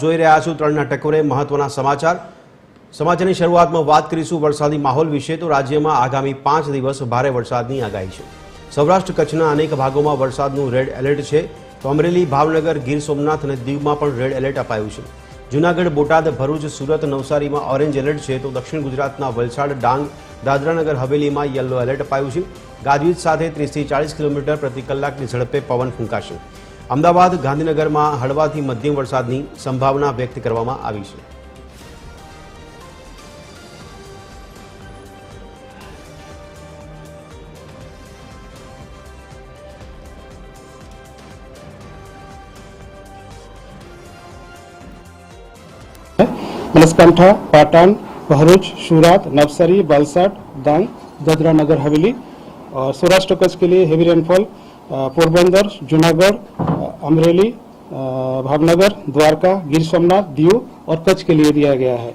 જોઈ રહ્યા છો ત્રણના ટકોરે મહત્વના સમાચાર. સમાચારની શરૂઆતમાં વાત કરીશું વરસાદી માહોલ વિશે, તો રાજ્યમાં આગામી પાંચ દિવસ ભારે વરસાદની આગાહી છે. સૌરાષ્ટ્ર કચ્છના અનેક ભાગોમાં વરસાદનું રેડ એલર્ટ છે. તો અમરેલી, ભાવનગર, ગીર સોમનાથ અને દીવમાં પણ રેડ એલર્ટ અપાયું છે. જૂનાગઢ, બોટાદ, ભરૂચ, સુરત, નવસારીમાં ઓરેન્જ એલર્ટ છે. તો દક્ષિણ ગુજરાતના વલસાડ, ડાંગ, દાદરાનગર, હવેલીમાં યલો એલર્ટ અપાયું છે. ગાજવીજ સાથે ત્રીસથી ચાળીસ કિલોમીટર પ્રતિ કલાકની ઝડપે પવન ફૂંકાશે. અમદાવાદ ગાંધીનગરમાં હળવાથી મધ્યમ વરસાદની સંભાવના વ્યક્ત કરવામાં આવી છે. બનાસકાંઠા પાટણ, ભરૂચ, સુરત, નવસારી, વલસાડ, ડાંગ દાદરા નગર, હવેલી. સૌરાષ્ટ્ર કચ્છ કે લીધે heavy heavy rainfall Porbandar Junagadh Amreli अ, भावनगर द्वारका गिर सोमनाथ दीव और कच्छ के लिए दिया गया है